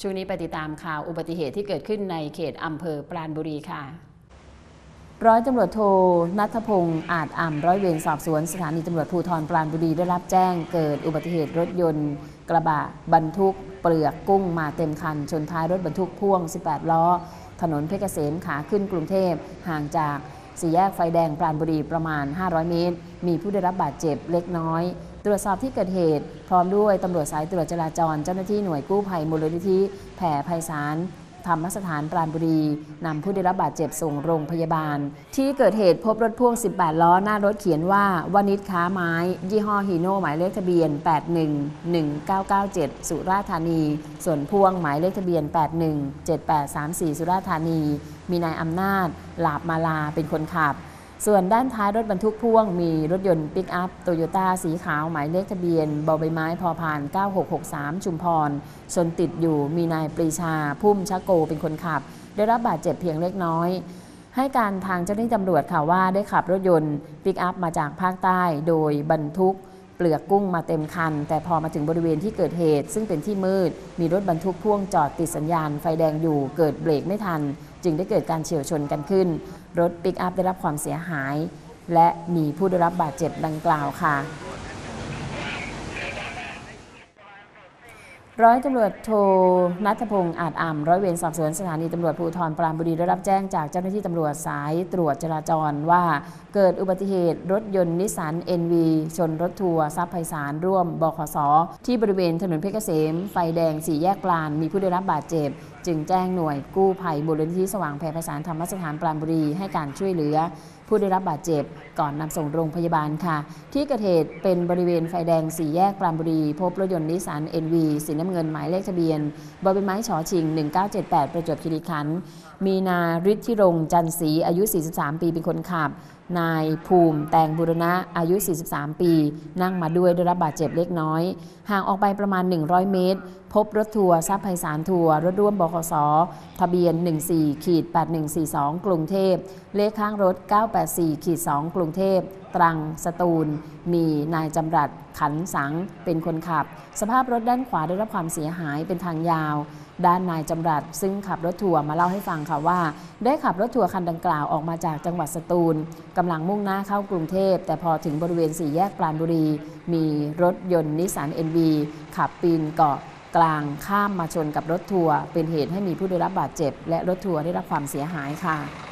ช่วงนี้ไปติดตามข่าวอุบัติเหตุที่เกิดขึ้นในเขตอำเภอปราณบุรีค่ะ ร้อยตำรวจโทนัทพงศ์อาจอ่ำร้อยเวรสอบสวนสถานีตำรวจภูธรปราณบุรีได้รับแจ้งเกิดอุบัติเหตุรถยนต์ กระบะบรรทุก เปลือกกุ้งมาเต็มคัน ชนท้ายรถบรรทุกพ่วง 18 ล้อ ถนนเพชรเกษมขาขึ้นกรุงเทพห่างจากสี่แยกไฟแดงปราณบุรีประมาณ 500 เมตร มีผู้ได้รับบาดเจ็บเล็กน้อย ตรวจสอบที่เกิดเหตุ พร้อมด้วยตำรวจสายตรวจจราจร เจ้าหน้าที่หน่วยกู้ภัยมูลนิธิแผ่ไพศาลธรรมสถานปราณบุรีนำผู้ได้รับบาดเจ็บส่งโรงพยาบาล ที่เกิดเหตุพบรถพ่วง 18 ล้อ หน้ารถเขียนว่าวานิชค้าไม้ ยี่ห้อฮีโน่หมายเลขทะเบียน 811997 สุราษฎร์ธานี ส่วนพ่วงหมายเลขทะเบียน 817834 สุราษฎร์ธานี มีนายอำนาจ หลาบมาลาเป็นคนขับ ส่วนด้านท้ายรถบรรทุกพ่วงมีรถยนต์ปิกอัพโตโยต้าสีขาวหมายเลขทะเบียนบอใบไม้พอพาน 9663 ชุมพร ชนติดอยู่มีนายปรีชา พุ่มชะโกเป็นคนขับ ได้รับบาดเจ็บเพียงเล็กน้อย ให้การทางเจ้าหน้าที่ตำรวจค่ะว่าได้ขับรถยนต์ปิกอัพมาจากภาคใต้ โดยบรรทุก เปลือกกุ้งมาเต็มคัน แต่พอมาถึงบริเวณที่เกิดเหตุ ซึ่งเป็นที่มืด มีรถบรรทุกพ่วงจอดติดสัญญาณไฟแดงอยู่เกิดเบรกไม่ทัน จึงได้เกิดการเฉียวชนกันขึ้น รถปิกอัพได้รับความเสียหาย และมีผู้ได้รับบาดเจ็บดังกล่าวค่ะ ร้อยตำรวจโทนัทพงศ์อาจอ่ำร้อยเวรสอบสวนสถานีตำรวจภูธรปราณบุรีได้รับแจ้งจากเจ้าหน้าที่ตำรวจสายตรวจจราจรว่าเกิดอุบัติเหตุรถยนต์นิสสัน NV ชนรถทัวร์ซับไพศาลร่วมบขส ที่บริเวณถนนเพชรเกษม ไฟแดงสี่แยกปลานมีผู้ได้รับบาดเจ็บ จึงแจ้งหน่วยกู้ภัยมูลนิธิสว่างแพรไพศาลธรรมสถานปราณบุรีให้การช่วยเหลือ ผู้ได้รับบาดเจ็บก่อนนำส่งโรงพยาบาลค่ะ ที่เกิดเหตุเป็นบริเวณไฟแดงสี่แยกปรามบุรี พบรถยนต์นิสสัน NV สีน้ำเงินหมายเลขทะเบียนบอใบไม้ฉอชิง 1978 ประจวบคีรีขันธ์มีนาฤทธิรงจันทร์ศรีอายุ 43 ปีเป็นคนขับนายภูมิ แตงบุรณะอายุ 43 ปี นั่งมาด้วยได้รับบาดเจ็บเล็กน้อย ห่างออกไปประมาณ 100 เมตร พบรถทัวร์ซับไพศาลทัวร์รถร่วมบขสทะเบียน 14ขีด8142 กรุงเทพ เลขข้างรถ 984ขีด2กรุงเทพ ตรังสตูล มีนายจำรัดขันสังเป็นคนขับ สภาพรถด้านขวาได้รับความเสียหายเป็นทางยาว ด้านนายจำรัดซึ่งขับรถทัวร์มาเล่าให้ฟังค่ะว่า ได้ขับรถทัวร์คันดังกล่าวออกมาจากจังหวัดสตูลกำลังมุ่งหน้าเข้ากรุงเทพ แต่พอถึงบริเวณสี่แยกปราณบุรี มีรถยนต์นิสสันเอ็นบีขับปีนเกาะกลางข้ามมาชนกับรถทัวร์เป็นเหตุให้มีผู้ได้รับบาดเจ็บ และรถทัวร์ได้รับความเสียหายค่ะ